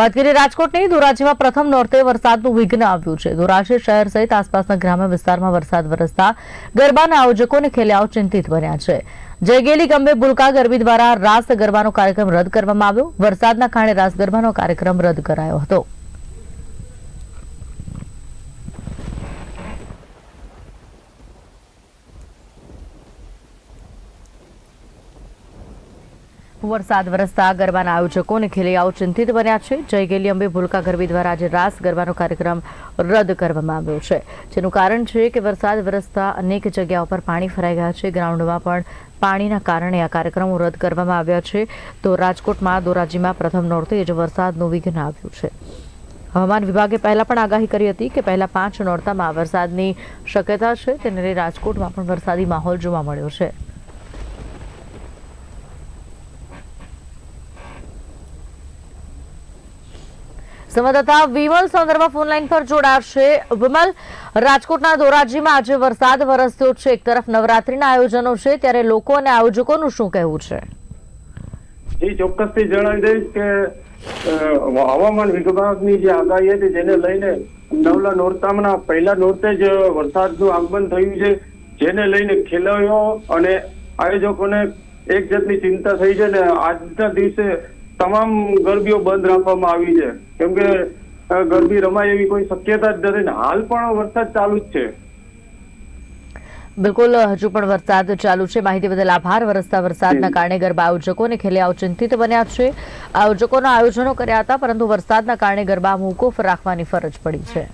વાત કરીએ રાજકોટની ધોરાજીમાં પ્રથમ નોરતે વરસાદનું વિઘ્ન આવ્યું છે. ધોરાજી શહેર સહિત આસપાસના ગ્રામ્ય વિસ્તારમાં વરસાદ વરસતા ગરબાના આયોજકો અને ખેલૈયાઓ ચિંતિત બન્યા છે. જયગેલી ગંભે બુલકા ગરબી દ્વારા રાસ ગરબાનો કાર્યક્રમ રદ કરવામાં આવ્યો. વરસાદના કારણે રાસ ગરબાનો કાર્યક્રમ રદ કરાયો હતો. વરસાદ વરસતા ગરબાના આયોજકો અને ખેલૈયાઓ ચિંતિત બન્યા છે. જય ગેલી અંબે ભૂલકા ગરબી દ્વારા આજે રાસ ગરબાનો કાર્યક્રમ રદ કરવામાં આવ્યો છે. જેનું કારણ છે કે વરસાદ વરસતા અનેક જગ્યાઓ પર પાણી ફરાઈ ગયા છે. ગ્રાઉન્ડમાં પણ પાણીના કારણે આ કાર્યક્રમો રદ કરવામાં આવ્યા છે. તો રાજકોટમાં ધોરાજીમાં પ્રથમ નોરતે જ વરસાદનું વિઘ્ન આવ્યું છે. હવામાન વિભાગે પહેલા પણ આગાહી કરી હતી કે પહેલા પાંચ નોરતામાં વરસાદની શક્યતા છે. તેને રાજકોટમાં પણ વરસાદી માહોલ જોવા મળ્યો છે. સંવાદદાતા વિમલ સંદર્ભ ફોનલાઈન પર જોડાશે વિમલ, રાજકોટના ધોરાજીમાં આજે વરસાદ વરસ્યો છે. એક તરફ નવરાત્રીના આયોજનો છે, ત્યારે લોકો અને આયોજકોનું શું કહેવું છે? જી, ચોક્કસથી જણાવી દઈશ કે હવામાન વિભાગની જે આગાહી હતી, જેને લઈને નવલા નોરતામના પહેલા નોરતે જ વરસાદનું આગમન થયું છે, જેને લઈને ખેલાડીઓ અને આયોજકોને એક જાતની ચિંતા થઈ છે ને આજના દિવસે તમામ ગરબીઓ બંધ રાખવામાં આવી છે. કેમ કે ગરબી રમાય એવી કોઈ શક્યતા જ નથી હાલ પણ વરસાદ ચાલુ જ છે. બિલકુલ હજુ પણ વરસાદ ચાલુ છે. માહિતી બદલ આભાર. વરસતા વરસાદના કારણે ગરબા આયોજકો અને ખેલૈયાઓ ચિંતિત બન્યા છે. આયોજકોના આયોજનો કર્યા હતા પરંતુ વરસાદના કારણે ગરબા મોકૂફ રાખવાની ફરજ પડી છે.